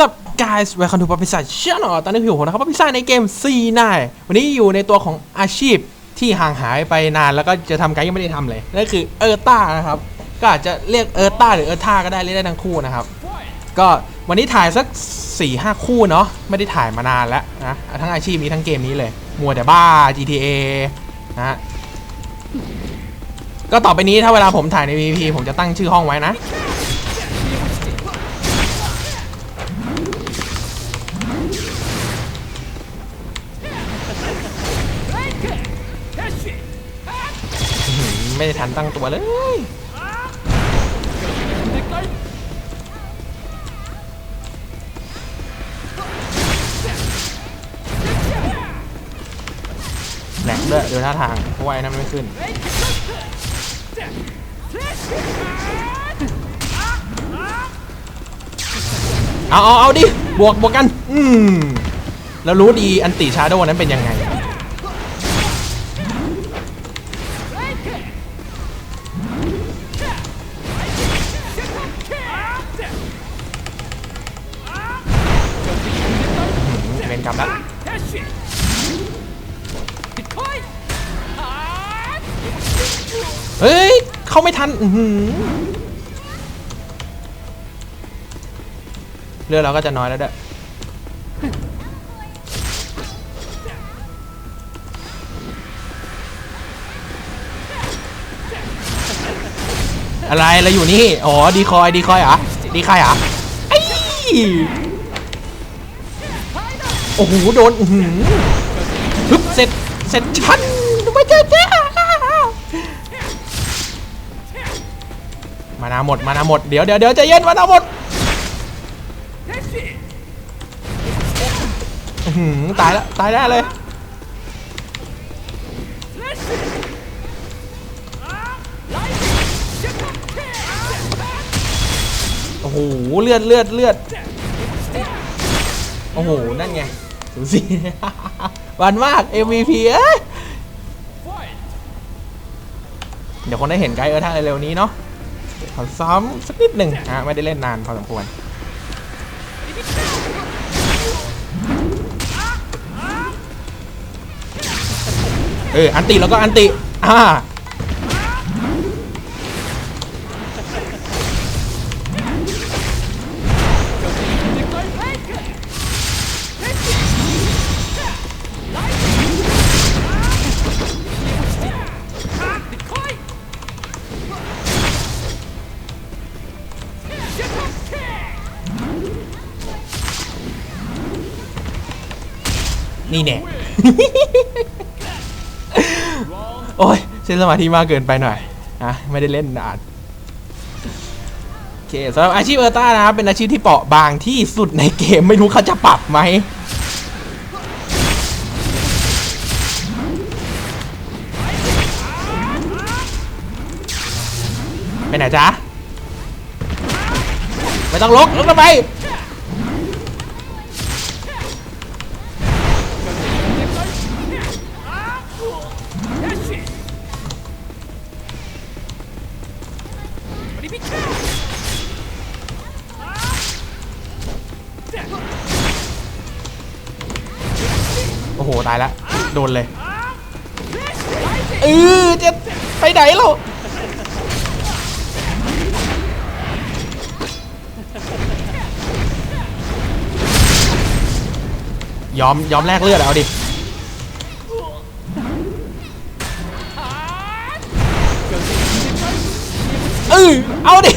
Sup guys welcome to p a p i s a Channel ตอนนี้พี่ผมนะครับ p a p i s a ในเกม C 9วันนี้อยู่ในตัวของอาชีพที่ห่างหายไปนานแล้วก็จะทำการยังไม่ได้ทำเลยนั่นคือเออร์ต้านะครับ ก็อาจจะเรียกเออร์ต้าหรือเออร์ท่าก็ได้เรียกได้ทั้งคู่นะครับ ก็วันนี้ถ่ายสัก4ี่ห้าคู่เนาะไม่ได้ถ่ายมานานแล้วนะทั้งอาชีพนี้ทั้งเกมนี้เลยมัวแต่บ้า GTA นะฮะก็ต่อไปนี้ถ้าเวลาผมถ่ายใน VP ผมจะตั้งชื่อห้องไว้นะ ไม่ได้ทันตั้งตัวเลย แหลกด้วยเดี๋ยวท่าทางเพราะว่าไอ้นั่นไม่ขึ้น เอาเอาเอาดิ บวกบวกกัน อืมแล้วรู้ดีอันติชาโดนั้นเป็นยังไง เข้าไม่ทันอื้อเรือเราก็จะน้อยแล้วเด้ออะไรเราอยู่นี่ อ๋อ ดีคอย ดีคอยเหรอดีคอยเหรอไอ้โอ้โห โดน อือหือฮึบเสร็จ เสร็จฉันไม่เจอเจ้า นาหมดมานาหมดเดี๋ยวเดี๋ยวเดี๋ยวใจเย็นมานาหมดตายแล้วตายแน่เลยโอ้โหเลือดเลือดเลือดโอ้โหนั่นไงสูสีวันมาก MVP เอ้ยเดี๋ยวคนได้เห็นไกด์เออท่าเร็วๆนี้เนาะ อซ้อมสักนิดหนึ่งฮะไม่ได้เล่นนานพอสมควรเอออันติแล้วก็อันติอ่า นี่แน่ โอ้ยใช้สมาธิมากเกินไปหน่อยนะไม่ได้เล่นนานโอเคสำหรับอาชีพเออร์ต้านะครับ เป็นอาชีพที่เปราะบางที่สุดในเกมไม่รู้เขาจะปรับไหมไปไหนจ๊ะ ไม่ต้องลกลกทำไมายแล้วโดนเลยเออจะไปไหนเรายอมยอมแลกเลือดเอาดิเออเอาดิ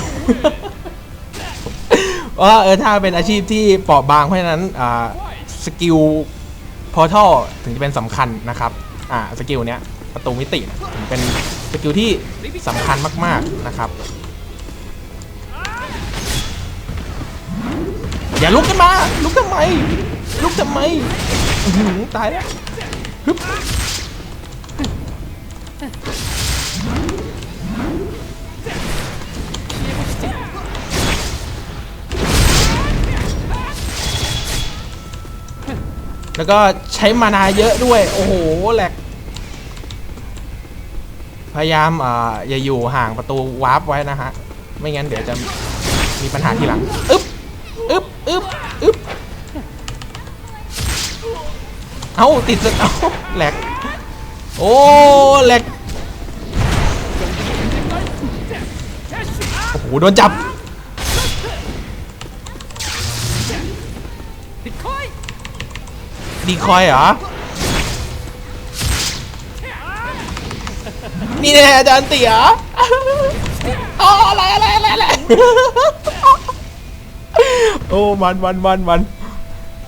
ว่าเออถ้าเป็นอาชีพที่เปราะบางเพราะฉะนั้น อ่า สกิล พอร์ทัลถึงจะเป็นสำคัญนะครับ อ่าสกิลเนี้ยประตูมิติถึงเป็นสกิลที่สำคัญมากๆนะครับ อย่าลุกขึ้นมา ลุกทำไม ลุกทำไมอือหือตายแล้วฮึบ แล้วก็ใช้มานาเยอะด้วย โอ้โหแหลก พยายามอ่าอย่าอยู่ห่างประตูวาร์ปไว้นะฮะ ไม่งั้นเดี๋ยวจะมีปัญหาทีหลัง อึ๊บ อึ๊บ อึ๊บ อึ๊บ เอ้า ติดสเอ้าแหลก โอ้แหลก โอ้โห โดนจับ ดีคอยเหรอ นี่แน่อาจารย์เตี๋ยอ๋ออะไรอะไรอะไรอะไรโอ้มันมันมันมัน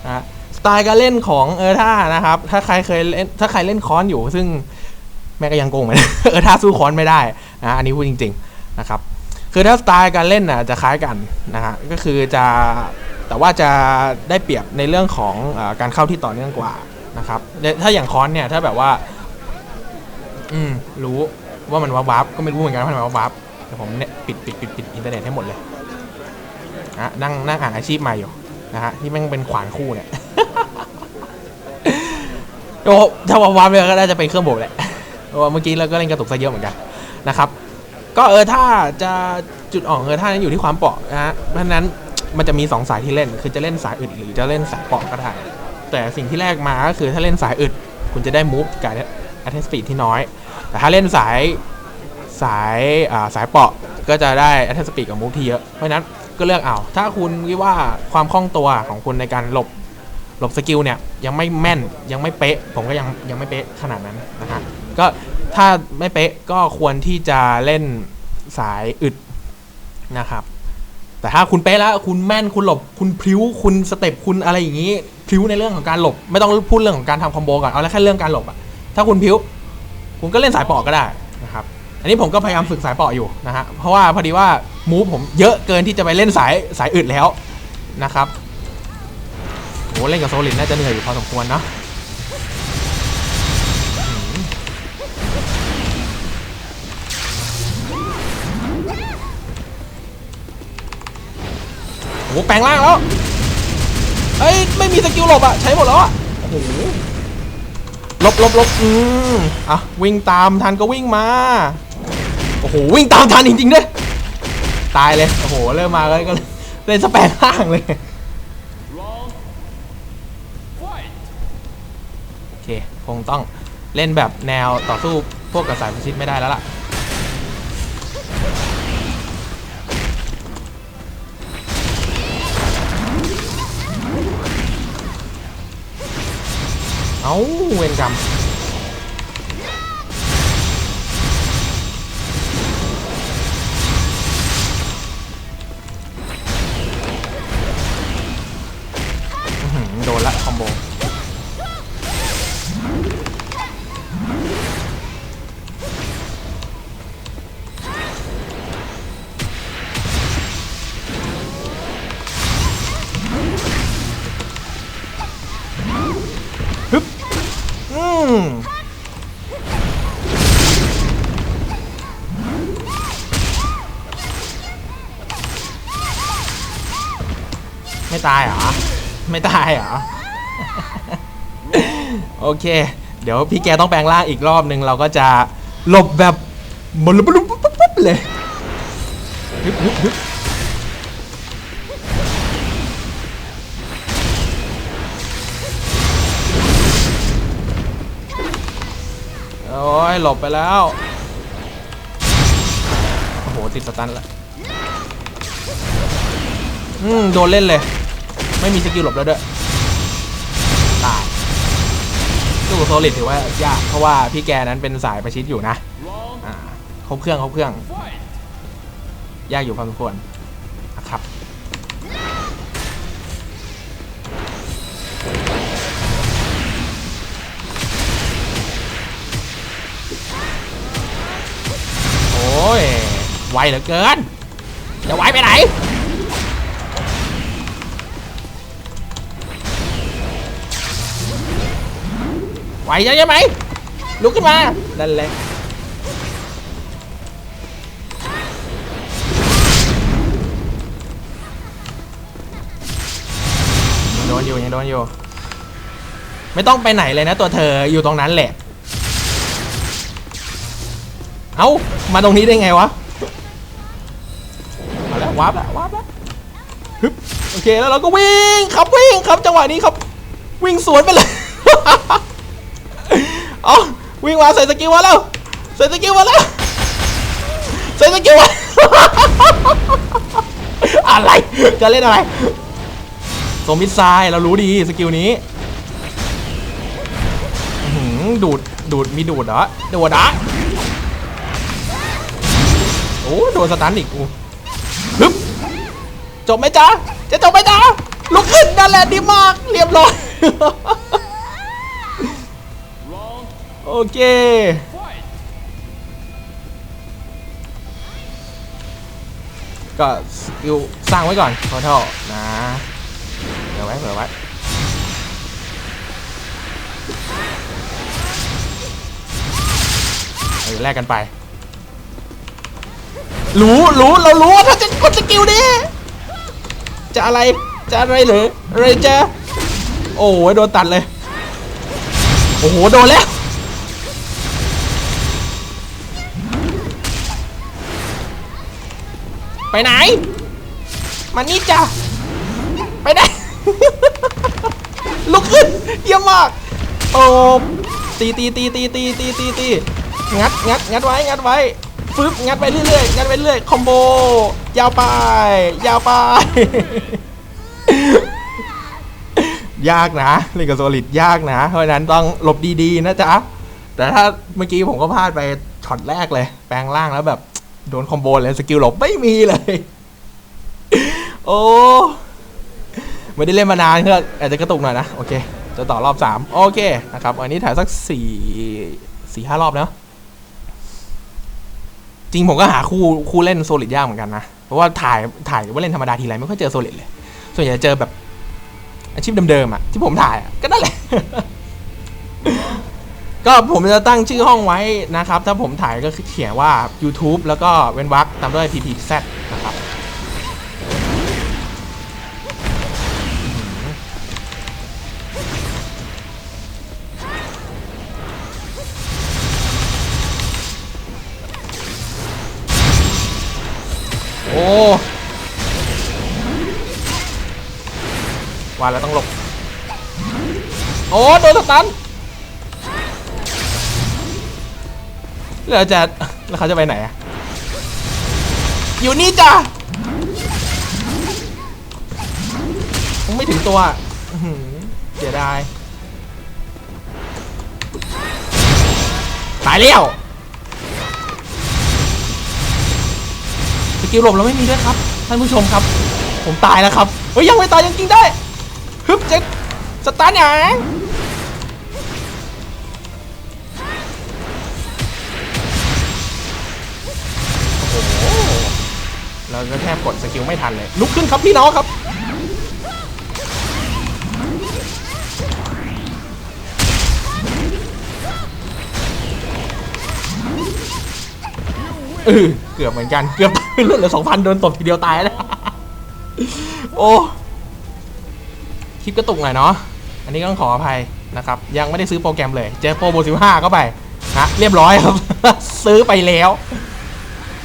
นะสไตล์การเล่นของเออท่านะครับ ถ้าใครเคยเล่นถ้าใครเล่นคอนอยู่ซึ่งแม่ก็ยังโกงเหมือนเออท่าสู้คอนไม่ได้นะอันนี้พูดจริง ๆ นะครับ คือถ้าสไตล์การเล่นน่ะจะคล้ายกันนะฮะก็คือจะ แต่ว่าจะได้เปรียบในเรื่องของอการเข้าที่ต่อเนื่องกว่านะครับเนี่ยถ้าอย่างคอนเนี่ยถ้าแบบว่า อืมรู้ว่ามันวับวับก็ไม่รู้เหมือนกันว่ามันวับวับแต่ผมเนี่ยปิดปิดปิดปิดอินเทอร์เน็ตให้หมดเลยนะนั่งนั่งอ่านอาชีพใหม่อยู่นะฮะที่แม่งเป็นขวานคู่เนี่ยโอ้ถ้าวับวับเลยก็น่าจะเป็นเครื่องโบกแหละเพราะว่าเมื่อกี้เราก็เล่นกระตุกซะเยอะเหมือนกันนะครับ ก็เออถ้าจะจุดอ่อนเออถ้านั้นอยู่ที่ความเปราะนะฮะเพราะนั้น มันจะมีสองสายที่เล่น คือจะเล่นสายอึดหรือจะเล่นสายเปาะก็ได้ แต่สิ่งที่แรกมาก็คือถ้าเล่นสายอึด คุณจะได้มูฟกับอัตเทสปีดที่น้อย แต่ถ้าเล่นสายสายอ่าสายเปาะก็จะได้อัตเทสปีดกับมูฟที่เยอะ เพราะฉะนั้นก็เลือกเอา ถ้าคุณคิดว่าความคล่องตัวของคุณในการหลบหลบสกิลเนี่ยยังไม่แม่นยังไม่เป๊ะ ผมก็ยังยังไม่เป๊ะขนาดนั้นนะฮะก็ถ้าไม่เป๊ะก็ควรที่จะเล่นสายอึดนะครับ แต่ถ้าคุณเป๊ะแล้วคุณแม่นคุณหลบคุณพลิ้วคุณสเต็ปคุณอะไรอย่างนี้พลิ้วในเรื่องของการหลบ ไม่ต้องพูดเรื่องของการทำคอมโบก่อนเอาแล้วแค่เรื่องการหลบอะถ้าคุณพลิ้วคุณก็เล่นสายเปาะก็ได้นะครับอันนี้ผมก็พยายามฝึกสายเปาะอยู่นะฮะเพราะว่าพอดีว่ามูฟผมเยอะเกินที่จะไปเล่นสายสายอึดแล้วนะครับโหเล่นกับโซลินน่าจะเหนื่อยอยู่พอสมควรเนาะ โอ้โหแปลงร่างแล้วเอ้ยไม่มีสกิลหลบอะใช้หมดแล้วอะโอ้โหหลบหลบหลบอืมอะวิ่งตามทันก็วิ่งมาโอ้โหวิ่งตามทันจริงๆด้วยตายเลยโอ้โหเริ่มมาก็ก็เล่นสแปนห้างเลยโอเคคงต้องเล่นแบบแนวต่อสู้พวกกับสายพิชิตไม่ได้แล้วล่ะ เอาเวรกรรม ตายเหรอ ไม่ตายเหรอ โอเค เดี๋ยวพี่แกต้องแปลงร่างอีกรอบหนึ่งเราก็จะหลบแบบบลุบลุบปุ๊บปุ๊บเลยฮึบฮึบฮึบโอ้ยหลบไปแล้ว โอ้โห ติดสตันละอืม โดนเล่นเลย ไม่มีสกิลหลบแล้วด้วยตายสู้โซลิดถือว่ายากเพราะว่าพี่แกนั้นเป็นสายประชิดอยู่นะอ่าครบเครื่องครบเครื่อง ยากอยู่พอสมควรนะครับโอ้ยไวเหลือเกินจะไวไปไหน ไหวใช่ไหมลุกขึ้นมานั่นแหละยังโดนอยู่ยังโดนอยู่ ไม่ต้องไปไหนเลยนะตัวเธออยู่ตรงนั้นแหละ เอ้า มาตรงนี้ได้ไงวะมาแล้ววาร์ปแล้ววาร์ปแล้วฮึบโอเคแล้วเราก็วิ่งครับวิ่งครับจังหวะนี้ครับ วิ่งสวนไปเลย เอาวิ่งมาใส่สกิลมาแล้วใส่สกิลมาแล้วใส่สกิลมาอะไรจะเล่นอะไรโซมิสไซเรารู้ดีสกิลนี้ดูดดูดมีดูดเหรอดูดเหรอโอ้โดนสตันอีกกูฮึบจบไหมจ๊ะจะจบไหมจ๊ะลุกขึ้นนั่นแหละดีมากเรียบร้อย โอเค ก็สกิลสร้างไว้ก่อนทอทอนะเผื่อไว้เผื่อไว้เออแลกกันไป รู้รู้เรารู้ว่าถ้าจะกดสกิลนี้จะอะไร จะอะไรเหรออะไรจะ โอ้ยโดนตัดเลย โอ้โห โดนแล้ว ไปไหน มานี่จ้ะไปไหน ลุกขึ้นเยี่ยมมากโอ้ตีตีตีตีตีตีตีตีงัดงัดงัดไว้งัดไว้ฟึบงัดไปเรื่อยๆงัดไปเรื่อยคอมโบยาวไป ยาวไป ยากนะเล่นกับโซลิดยากนะ เพราะฉะนั้นต้องหลบดีๆนะจ๊ะ แต่ถ้าเมื่อกี้ผมก็พลาดไปช็อตแรกเลย แปลงร่างแล้วแบบ โดนคอมโบเลยสกิลหลบไม่มีเลย โอ้ไม่ได้เล่นมานานก็อาจจะกระตุกหน่อยนะ โอเค จะต่อรอบ 3 โอเคนะครับ อันนี้ถ่ายสัก 4 4 5 รอบนะ จริงผมก็หาคู่คู่เล่นโซลิดยากเหมือนกันนะ เพราะว่าถ่ายถ่ายว่าเล่นธรรมดาทีไรไม่ค่อยเจอโซลิดเลย ส่วนใหญ่จะเจอแบบอาชีพเดิมๆอะที่ผมถ่ายก็นั่นแหละ ก็ผมจะตั้งชื่อห้องไว้นะครับ ถ้าผมถ่ายก็คือเขียนว่า YouTube แล้วก็เว้นวรรคตามด้วย PPZ นะครับโอ้ว่าแล้วต้องหลบ โอ้ โดนสตัน แล้วจะแล้วเขาจะไปไหนอะอยู่นี่จ้ะไม่ถึงตัวเสียดายตายแล้วสกิลหลบเราไม่มีด้วยครับท่านผู้ชมครับ ผมตายแล้วครับเฮ้ยยังไม่ตายยังกินได้ฮึบเจ็ดสตาร์ทยัง เราก็แทบกดสกิลไม่ทันเลย ลุกขึ้นครับพี่น้องครับเออเกือบเหมือนกัน เกือบเลือดเหลือสองพันโดนตบทีเดียวตายแล้วโอ้คลิปกระตุกหน่อยเนาะ อันนี้ก็ต้องขออภัยนะครับ ยังไม่ได้ซื้อโปรแกรมเลย เจอโปรโบสิบห้าเข้าไปนะเรียบร้อยครับ ซื้อไปแล้ว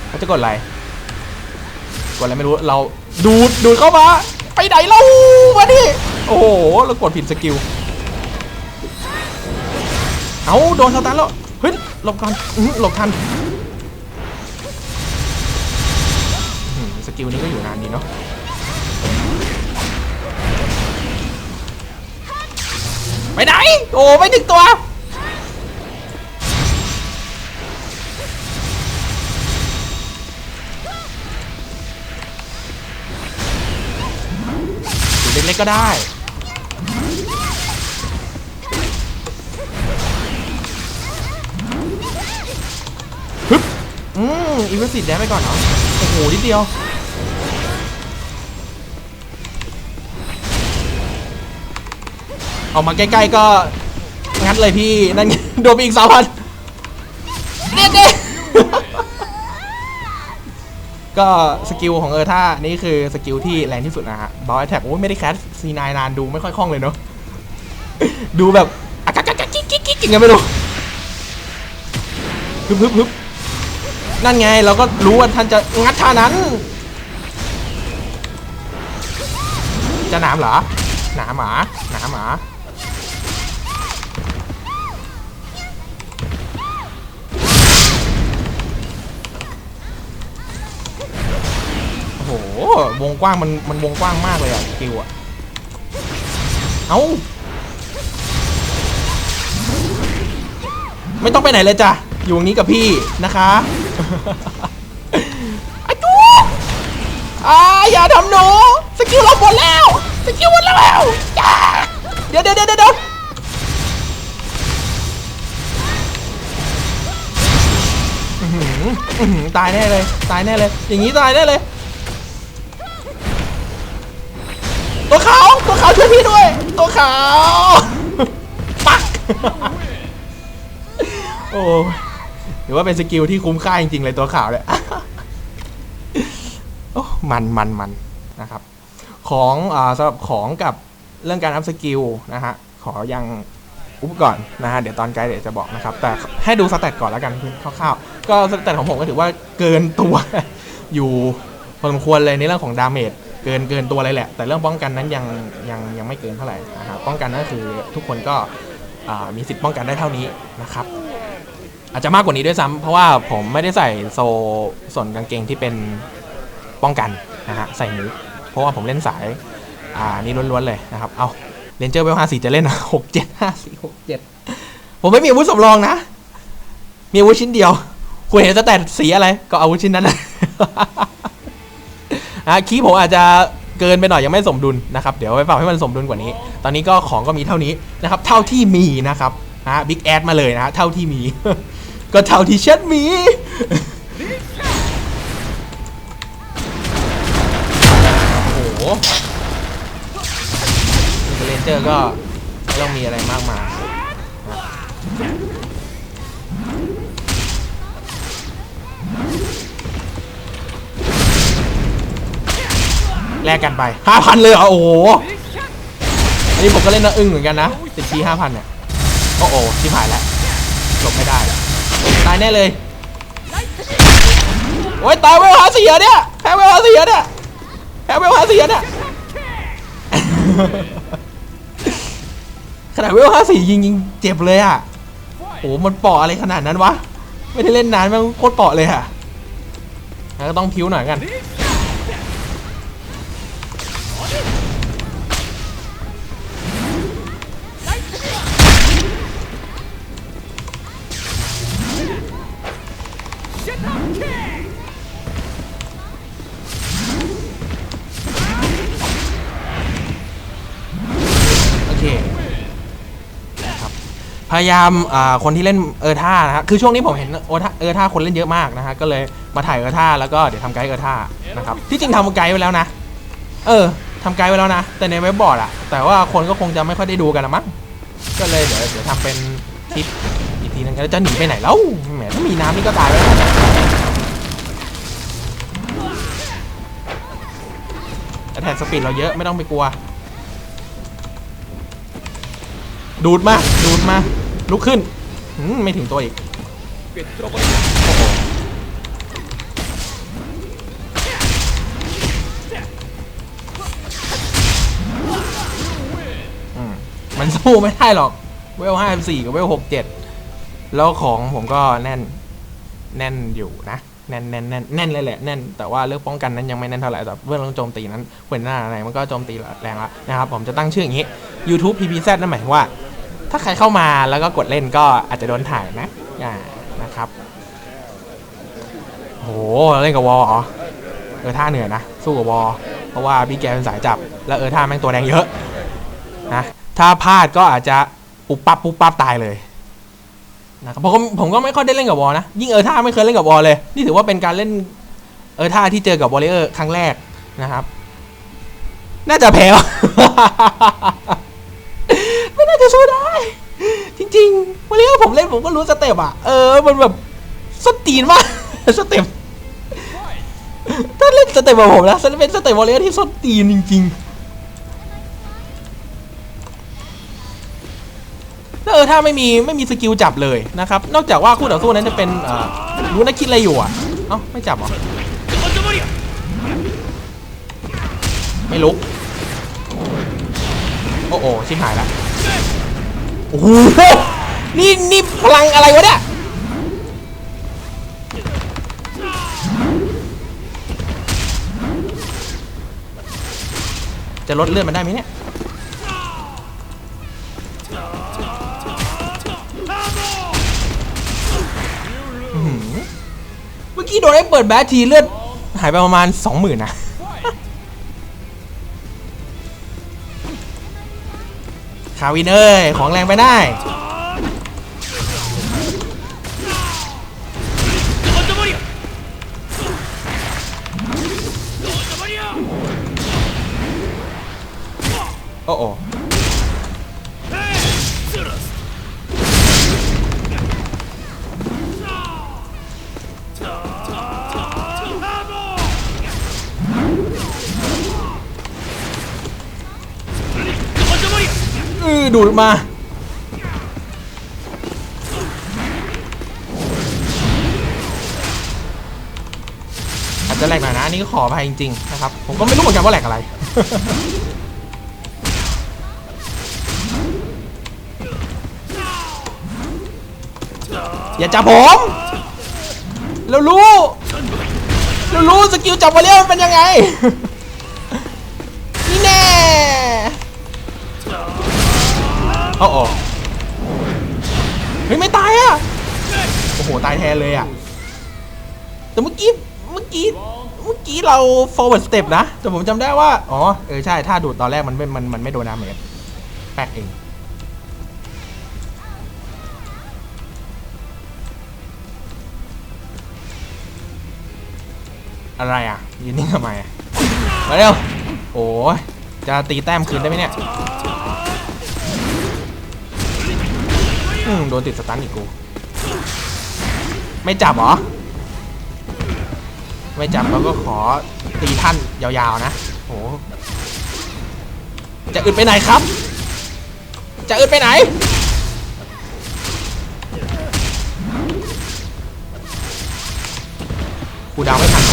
เขาจะกดอะไร ดอะไรไม่รู้เราดูดดูดเข้ามาไปไหนเล่ามาดิโอ้โหเรากดผิดสกิลเอาโดนสตาร์แล้วเฮ้ยหลบก่อนหลบทันสกิลนี้ก็อยู่นานดีเนาะไปไหนโอ้ไม่ถึงตัว ก็ได้ ฮึบอืมอีเวสิทธิ์แดนไปก่อนเนาะโอ้โห นิดเดียวเอามาใกล้ ๆ ก็ งัดเลยพี่ นั่น โดนไปอีกสามพัน ก็สกิลของเออท่านี่คือสกิลที่แรงที่สุดนะฮะบอลแท็กโอ้ยไม่ได้แคสซีนายนานดูไม่ค่อยคล่องเลยเนาะดูแบบอะกักกักกิ๊กกิ๊กกิ๊กยังไงไม่รู้ฮึบฮึบฮึบนั่นไงเราก็รู้ว่าท่านจะงัดท่านั้น จะหนามเหรอหนามหมาหนามหมา วงกว้างมันมันวงกว้างมากเลยอะสกิลอะเอ้าไม่ต้องไปไหนเลยจ้ะ อยู่ตรงนี้กับพี่นะคะไอ้จูอ่าอย่าทำหนู สกิลเราหมดแล้ว สกิลหมดแล้วอย่าเดี๋ยวเดี๋ยวเดี๋ยวเดี๋ยวอื้อหืออื้อหือตายแน่เลย ตายแน่เลย อย่างนี้ตายแน่เลย ช่วยพี่ด้วย ตัวขาว ปัก โอ้ยถือว่าเป็นสกิลที่คุ้มค่าจริงๆเลยตัวขาวเนี่ยโอ้มันมันมันนะครับ ของอ่าสำหรับของกับเรื่องการอัพสกิลนะฮะ ขอยังอุปก่อนนะฮะ เดี๋ยวตอนไกด์เดี๋ยวจะบอกนะครับ แต่ให้ดูสแตทก่อนแล้วกันคร่าวๆ ก็สแตทของผมก็ถือว่าเกินตัวอยู่พอสมควรเลยในเรื่องของดาเมจ เกินเกินตัวเลยแหละ แต่เรื่องป้องกันนั้นยังยังยังไม่เกินเท่าไหร่นะครับป้องกันก็คือทุกคนก็มีสิทธิ์ป้องกันได้เท่านี้นะครับ อาจจะมากกว่านี้ด้วยซ้ำเพราะว่าผมไม่ได้ใส่โซส่วนกางเกงที่เป็นป้องกันนะฮะใส่หมูเพราะว่าผมเล่นสายอ่านี่ล้วนๆเลยนะครับเอาเรนเจอร์เวลห้าสี่จะเล่นนะหกเจ็ดห้าสี่หกเจ็ดผมไม่มีอาวุธสำรองนะ มีอาวุธชิ้นเดียว คุณเห็นสแตทสีอะไรก็อาวุธชิ้นนั้นนะ อะคีย์ผมอาจจะเกินไปหน่อยยังไม่สมดุลนะครับ เดี๋ยวไปปรับให้มันสมดุลกว่านี้ ตอนนี้ก็ของก็มีเท่านี้นะครับ เท่าที่มีนะครับนะบิ๊กแอดมาเลยนะฮะเท่าที่มี ก็เท่าที่ฉันมีโอ้โหเรนเจอร์ก็ไม่ต้องมีอะไรมากมาย แลกกันไปห้าพันเลยเหรอ โอ้โห อันนี้ผมก็เล่นนะอึ้งเหมือนกันนะติดทีห้าพันเนี่ย โอ้โหชิบหายแล้วหลบไม่ได้ ตายแน่เลย โอ้ยตายเวลหาเสียเนี่ยแพ้เวลหาเสียเนี่ยแพ้เวลหาเสียเนี่ยขนาดเวลห้าสี่ยิงยิงเจ็บเลยอะโอ้โหมันเปาะอะไรขนาดนั้นวะ ไม่ได้เล่นนานมันโคตรเปาะเลยอะแล้วก็ต้องพิ้วหน่อยกันายามคนที่เล่นเออท่านะฮะคือช่วงนี้ผมเห็นโอท่าเออท่าคนเล่นเยอะมากนะฮะก็เลยมาถ่ายเออท่าแล้วก็เดี๋ยวทำไกด์เออท่านะครับที่จริงทำไกด์ไว้แล้วนะ เออทำไกด์ไว้แล้วนะ แต่ในเว็บบอร์ดอะแต่ว่าคนก็คงจะไม่ค่อยได้ดูกันละมั้งก็เลยเดี๋ยวเดี๋ยวทำเป็นคลิปอีกทีนึงแล้วจะหนีไปไหนแล้วแหมถ้ามีน้ำนี่ก็ตายแล้วนะแต่แทนสปีดเราเยอะไม่ต้องไปกลัวดูดมา ดูดมา ลุกขึ้นหืมไม่ถึงตัวอีกโอ้โหอืมมันสู้ไม่ได้หรอก เวลห้าสี่กับเวลหกเจ็ดแล้วของผมก็แน่น แน่นอยู่นะ แน่นแน่นแน่นแน่นเลยแหละ แน่น แต่ว่าเรื่องป้องกันนั้นยังไม่แน่นเท่าไหร่ แต่เรื่องโจมตีนั้นเวนหน้าอะไหนมันก็โจมตีแรงละนะครับ ผมจะตั้งชื่ออย่างนี้ YouTube PPZ นั่นหมายถึงว่า ถ้าใครเข้ามาแล้วก็กดเล่นก็อาจจะโดนถ่ายนะอ่านะครับโหเล่นกับวอลเหรอเออท่าเหนื่อยนะ สู้กับวอลเพราะว่าพี่แกเป็นสายจับ แล้วเออท่าแม่งตัวแดงเยอะนะถ้าพลาดก็อาจจะปุ๊บปั๊บปุ๊บปั๊บตายเลยนะครับผมก็ผมก็ไม่ค่อยได้เล่นกับวอลนะ ยิ่งเออท่าไม่เคยเล่นกับวอลเลย นี่ถือว่าเป็นการเล่นเออท่าที่เจอกับวอลเลอร์ครั้งแรกนะครับ น่าจะแพ้ จะสู้ได้ จริงๆวันนี้ผมเล่นผมก็รู้สเต็ปอะ เออ มันแบบสตีนมากสเต็ปถ้าเล่นสเต็ปแบบผมนะเป็นสเต็ปวอลเลย์ที่สตีนจริงๆแล้วเออ ถ้าไม่มีไม่มีสกิลจับเลยนะครับ นอกจากว่าคู่ต่อสู้นั้นจะเป็นอ่อรู้นักคิดอะไรอยู่อะ เอ้าไม่จับหรอ ไม่ลุก โอ้โหชิบหายละ โอ้โหนี่นี่พลังอะไรวะเนี่ยจะลดเลือดมันได้ไหมเนี่ยเมื่อกี้โดนไอ้เปิดแบททีเลือดหายไปประมาณสองหมื่นนะ คาวินเอ้ยของแรงไปได้ ดูดมา อาจจะแหลกหน่อยนะอันนี้ขออภัยจริงๆนะครับ ผมก็ไม่รู้เหมือนกันว่าแหลกอะไรอย่าจับผมแล้วรู้แล้วรู้สกิลจับวอลเลย์มันเป็นยังไง โอ้โอเฮ้ยไม่ตายอะโอ้โหตายแทนเลยอะแต่เมื่อกี้เมื่อกี้เมื่อกี้เรา forward step นะ แต่ผมจำได้ว่า อ๋อ เออ ใช่ ถ้าดูดตอนแรกมันไม่มันมันไม่โดนน้ำเหมือนแป๊กเองอะไรอะยืนนิ่งทำไมอะมาเร็ว โอ้ยจะตีแต้มคืนได้ไหมเนี่ย อืมโดนติดสตันอีกกู ไม่จับหรอ ไม่จับแล้วก็ขอตีท่านยาวๆนะโอ้จะอึดไปไหนครับ จะอึดไปไหนกูดาวไม่ทัน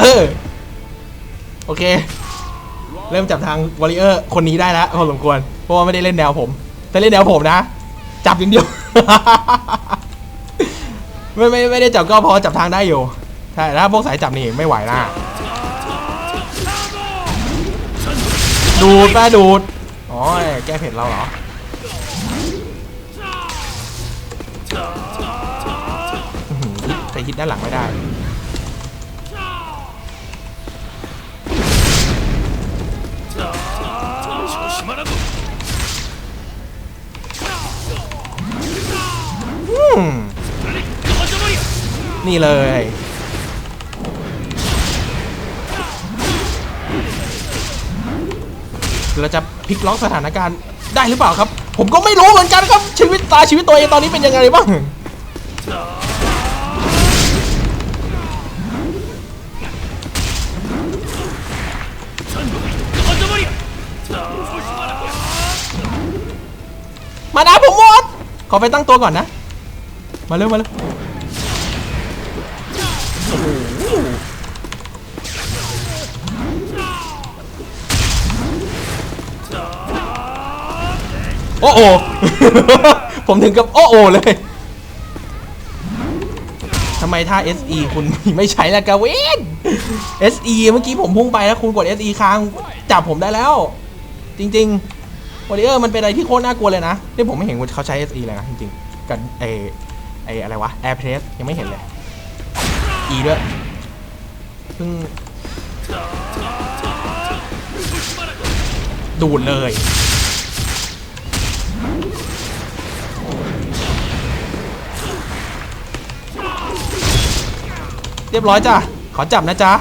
เออ โอเค เริ่มจับทางวอริเออร์คนนี้ได้แล้วพอสมควร เพราะว่าไม่ได้เล่นแนวผมถ้าเล่นแนวผมนะ จับอย่างเดียว ไม่ไม่ไม่ได้จับก็พอจับทางได้อยู่ใช่ถ้าพวกสายจับนี่ไม่ไหวนะดูดแป้ดูดอ๋อแก้เผ็ดเราเหรอแตไปฮิตด้านหลังไม่ได้ นี่เลย เราจะพลิกล็อกสถานการณ์ได้หรือเปล่าครับ ผมก็ไม่รู้เหมือนกันครับ ชีวิตตาชีวิตตัวเองตอนนี้เป็นยังไงบ้างมานะผมหมดขอไปตั้งตัวก่อนนะ มาเร็วมาเร็วโอ้โหผมถึงกับโอ้โอเลยทำไมถ้า SE คุณไม่ใช้ละกาเวน SE เมื่อกี้ผมพุ่งไปแล้วคุณกด SE ค้างจับผมได้แล้ว จริงๆวอริเออร์มันเป็นอะไรที่โคตรน่ากลัวเลยนะนี่ผมไม่เห็นเขาใช้ SE เลยนะจริงๆกับไอ ออะไรวะ Air Press ยังไม่เห็นเลย E ด้วยเพิ่งดูดเลย เรียบร้อยจ้ะ ขอจับนะจ๊ะ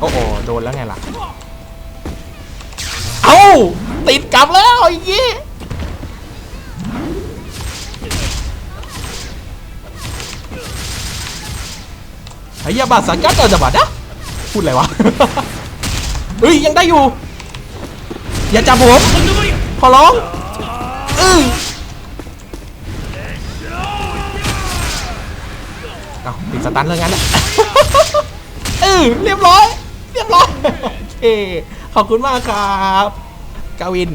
โอ้โหโดนแล้วไงล่ะ เอ้า ติดกลับแล้วอย่างงี้ ไอ้ยาบาสังกัดจะบาดนะพูดอะไรวะเฮ้ยยังได้อยู่ อย่าจับผมขอร้องอือเอาติดสตันเลยงั้นแหละเออเรียบร้อย เรียบร้อยโอเคขอบคุณมากครับกาวิน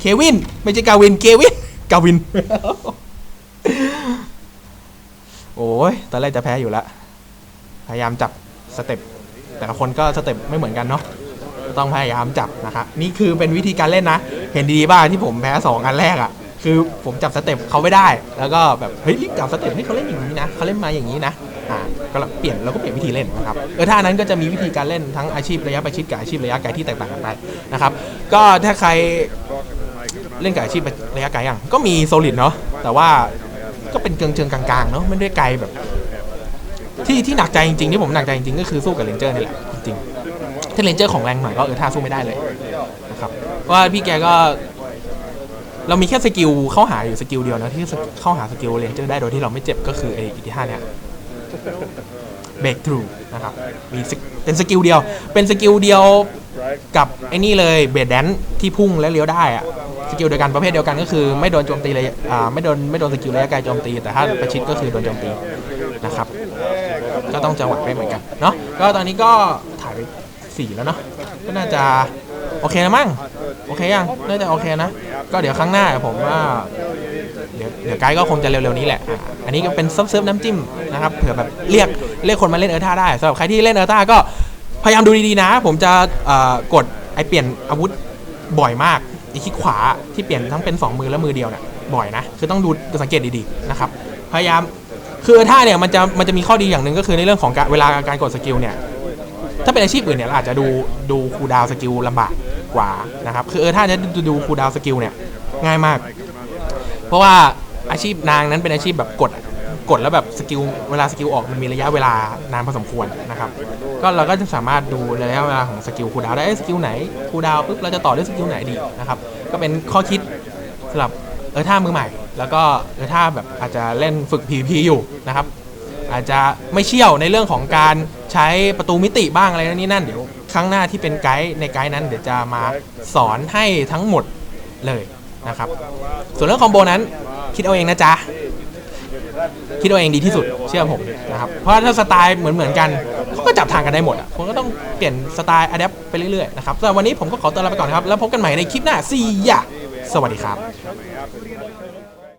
เควิน ไม่ใช่กาวิน เควิน กาวิน โอ้ยตอนแรกจะแพ้อยู่แล้วพยายามจับสเต็ปแต่ละคนก็สเต็ปไม่เหมือนกันเนาะต้องพยายามจับนะครับนี่คือเป็นวิธีการเล่นนะ เห็นดีๆบ้างที่ผมแพ้สองอันแรกอะ่ะ คือผมจับสเต็ปเขาไม่ได้ แล้วก็แบบเฮ้ยรีบจับสเต็ปให้เขาเล่นอย่างนี้นะเขาเล่นมาอย่างนี้นะอ่าก็เปลี่ยนเราก็เปลี่ยนวิธีเล่นนะครับเออถ้านนั้นก็จะมีวิธีการเล่นทั้งอาชีพระยะประชิดกับอาชีพระยะไกลที่แตกต่างกันไปนะครับก็ถ้าใครเล่นกับอาชีพระยะไกลอย่างก็มีโซลิดเนาะแต่ว่า ก็เป็นเกิงเชิงกลางๆเนาะไม่ได้ไกลแบบ ที่ที่หนักใจจริงๆที่ผมหนักใจจริงๆก็คือสู้กับเรนเจอร์นี่แหละจริงๆถ้าเรนเจอร์ของแรงหน่อยก็เออท่าสู้ไม่ได้เลยนะครับเพราะว่าพี่แกก็เรามีแค่สกิลเข้าหาอยู่สกิลเดียวนะที่เข้าหาสกิลเรนเจอร์ได้โดยที่เราไม่เจ็บก็คือไอ้อิทธิห้าเนี่ยเบรกทรูนะครับมีสกเป็นสกิลเดียว เป็นสกิลเดียวกับไอ้นี่เลยเบรดแดนที่พุ่งและเลี้ยวได้อะ สกิลเดียวกันประเภทเดียวกันก็คือไม่โดนโจมตีเลยอ่าไม่โดนไม่โดนสกิลระยะไกลโจมตี แต่ถ้าประชิดก็คือโดนโจมตีนะครับ ก็ต้องจังหวะไม่เหมือนกันเนาะก็ตอนนี้ก็ถ่ายไปสี่แล้วเนาะก็น่าจะโอเคนะมั้งโอเคยังน่าจะโอเคนะ ก็เดี๋ยวครั้งหน้าผมว่าเดี๋ยวเดี๋ยวไกด์ก็คงจะเร็วๆนี้แหละ อันนี้ก็เป็นซิร์ฟเซิร์ฟน้ำจิ้มนะครับเผื่อแบบเรียกเรียกคนมาเล่นเออร์ท่าได้สำหรับใครที่เล่นเออร์ท่าก็พยายามดูดีๆนะ ผมจะกดไอเปลี่ยนอาวุธบ่อยมาก อีคลิกขวาที่เปลี่ยนทั้งเป็นสองมือและมือเดียวเนี่ยบ่อยนะ คือต้องดูสังเกตดีๆนะครับ พยายามคือถ้าเนี่ยมันจะมันจะมีข้อดีอย่างหนึ่งก็คือในเรื่องของการเวลาการกดสกิลเนี่ยถ้าเป็นอาชีพอื่นเนี่ยเราอาจจะดูดูคูดาวสกิลลำบากกว่านะครับคือเออถ้าจะดูดูคูดาวสกิลเนี่ยง่ายมาก เพราะว่าอาชีพนางนั้นเป็นอาชีพแบบกด กดแล้วแบบสกิลเวลาสกิลออกมันมีระยะเวลานานพอสมควรนะครับ ก็เราก็จะสามารถดูระยะเวลาของสกิลคูดาวได้สกิลไหนคูดาวปุ๊บเราจะต่อด้วยสกิลไหนดีนะครับ ก็เป็นข้อคิดสำหรับเออถ้ามือใหม่ แล้วก็เออถ้าแบบอาจจะเล่นฝึก PVP อยู่นะครับ อาจจะไม่เชี่ยวในเรื่องของการใช้ประตูมิติบ้างอะไรนั่นนี่นั่นเดี๋ยวครั้งหน้าที่เป็นไกด์ในไกด์นั้นเดี๋ยวจะมาสอนให้ทั้งหมดเลยนะครับ ส่วนเรื่องคอมโบนั้นคิดเอาเองนะจ๊ะ คิดเอาเองดีที่สุดเชื่อผมนะครับเพราะถ้าสไตล์เหมือนเหมือนๆกันเขาก็จับทางกันได้หมดอะผมก็ต้องเปลี่ยนสไตล์อะแดปไปเรื่อยๆนะครับสำหรับวันนี้ผมก็ขอตัวลาไปก่อนนครับ แล้วพบกันใหม่ในคลิปหน้าซีย่ะสวัสดีครับ